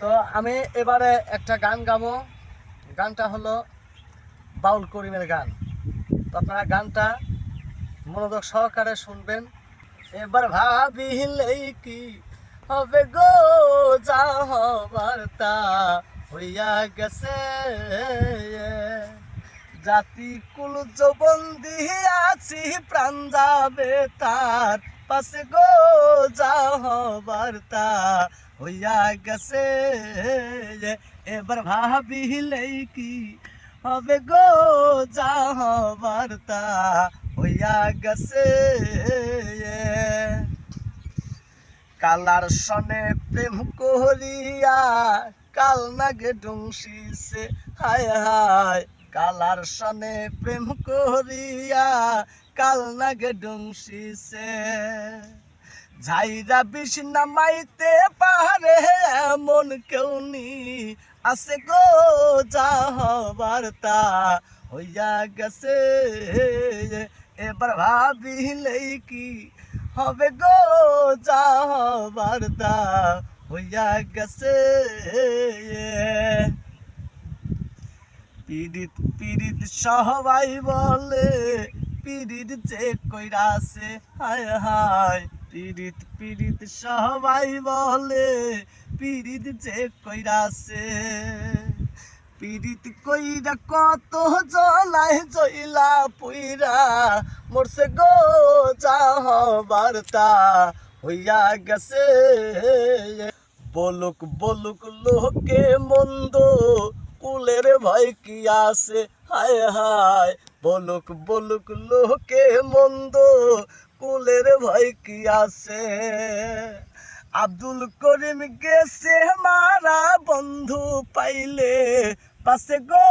তো আমি এবারে একটা গান গাবো। গানটা হলো বাউল করিমের গান। তো আপনারা গানটা মনোযোগ সহকারে শুনবেন। এবার ভাবিলেই কি হবে গো? যা হবার তা হইয়া গেছে। জাতি কুল জবন্দি আছি প্রাণ যাবে তার পাশে গো। যা হবার তা হইয়া গেছে এবার ভাবিলেই কি হবে গো যা হবার তা হইয়া গেছে কালার সনে প্রেম করিয়া কাল নাগে ডুংসিছে হায় হায়। কালার সনে প্রেম করিয়া কাল নাগে ডুংসিছে ঝাইরা বিষ নামাইতে পারে এমন কেউ নি আছে গো যা হবার তা, হইয়া গেছে। এবার ভাবিলেই কি হবে গো যা হবার তা, হইয়া গেছে। পিরিত পিরিত সবাই বলে পিরিত যে কইরা আছে, হায় হায়। পিরিত পিরিত সবাই বলে পিরিত যে কইরাছে। পিরিত কইরা কত জলাই জইলা পুইরা মোরসে গো যা হবার তা হইয়া গেছে। বলুক বলুক লোকে মন্দ, কুলের ভয় কি আছে? হায় হায়। বলুক বলুক লোকে মন্দ কুলের ভয় কি আছে? আব্দুল করিম গেছে মারা, বন্ধু পাইলে পাশে গো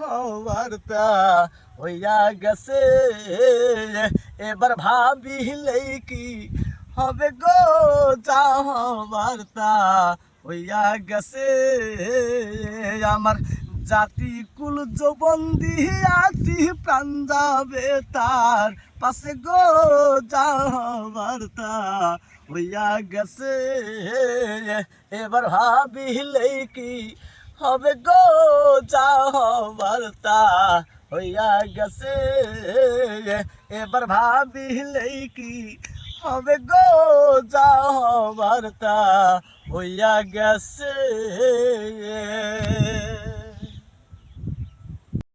হওয়ার হইয়া গেছে। এবার ভাবিলেই কি হবে গো যা হওয়ার তা হইয়া গেছে। আমার জাতি কুল জবন্দি আছি প্রাণ যাবে তার? পাশে গো যা হবার তা হইয়া গেছে। এবার ভাবিলেই কি হবে গো যা হবার তা হইয়া গেছে। এবার ভাবিলেই কি হবে গো যা হবার তা হইয়া গেছে।